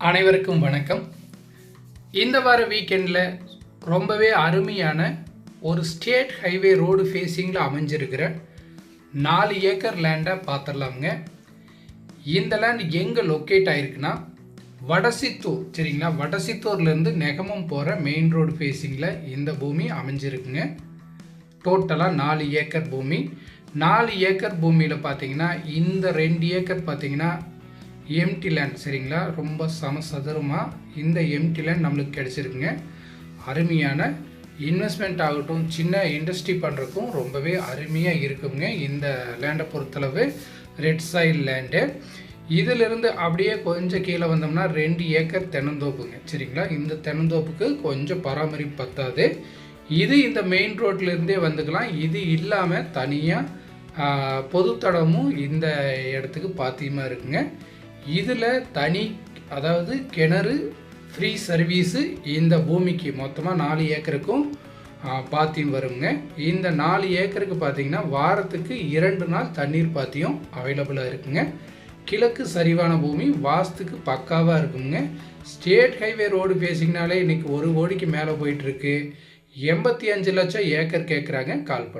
அனைவருக்கும் வணக்கம். இந்த வார வீக்கெண்டில் ரொம்பவே அருமையான ஒரு ஸ்டேட் ஹைவே ரோடு ஃபேஸிங்கில் அமைஞ்சிருக்கிற நாலு ஏக்கர் லேண்டை பார்த்துடலாமுங்க இந்த லேண்ட் எங்கே லொக்கேட் ஆயிருக்குன்னா வடசித்தூர் சரிங்களா? வடசித்தூர்லேருந்து நெகமம் போகிற மெயின் ரோடு ஃபேஸிங்கில் இந்த பூமி அமைஞ்சிருக்குங்க. டோட்டலாக நாலு ஏக்கர் பூமி. நாலு ஏக்கர் பூமியில் பார்த்தீங்கன்னா இந்த ரெண்டு ஏக்கர் பார்த்தீங்கன்னா எம்டி லேண்ட் சரிங்களா? ரொம்ப சமசதுரமாக இந்த எம்டி லேண்ட் நம்மளுக்கு கிடச்சிருக்குங்க. அருமையான இன்வெஸ்ட்மெண்ட் ஆகட்டும் சின்ன இண்டஸ்ட்ரி பண்ணுறதுக்கும் ரொம்பவே அருமையாக இருக்குங்க இந்த லேண்டை பொறுத்தளவு. ரெட் சாயில் லேண்டு இதிலிருந்து அப்படியே கொஞ்சம் கீழே வந்தோம்னா ரெண்டு ஏக்கர் தென்னந்தோப்புங்க சரிங்களா? இந்த தென்னந்தோப்புக்கு கொஞ்சம் பராமரிப்பு பத்தாது. இது இந்த மெயின் ரோட்லேருந்தே வந்துக்கலாம். இது இல்லாமல் தனியாக பொதுத்தடமும் இந்த இடத்துக்கு பாத்தியமாக இருக்குங்க. இதில் தனி அதாவது கிணறு ஃப்ரீ சர்வீஸு இந்த பூமிக்கு மொத்தமாக நாலு ஏக்கருக்கும் பாத்தியம் வருங்க. இந்த நாலு ஏக்கருக்கு பார்த்தீங்கன்னா வாரத்துக்கு இரண்டு நாள் தண்ணீர் பாத்தியம் அவைலபிளாக இருக்குங்க. கிழக்கு சரிவான பூமி வாஸ்துக்கு பக்காவாக இருக்குங்க. ஸ்டேட் ஹைவே ரோடு பேசிங்கனாலே இன்றைக்கி ஒரு கோடிக்கு மேலே போயிட்டுருக்கு எண்பத்தி அஞ்சு லட்சம் ஏக்கர் கேட்குறாங்க கால் பண்ணு.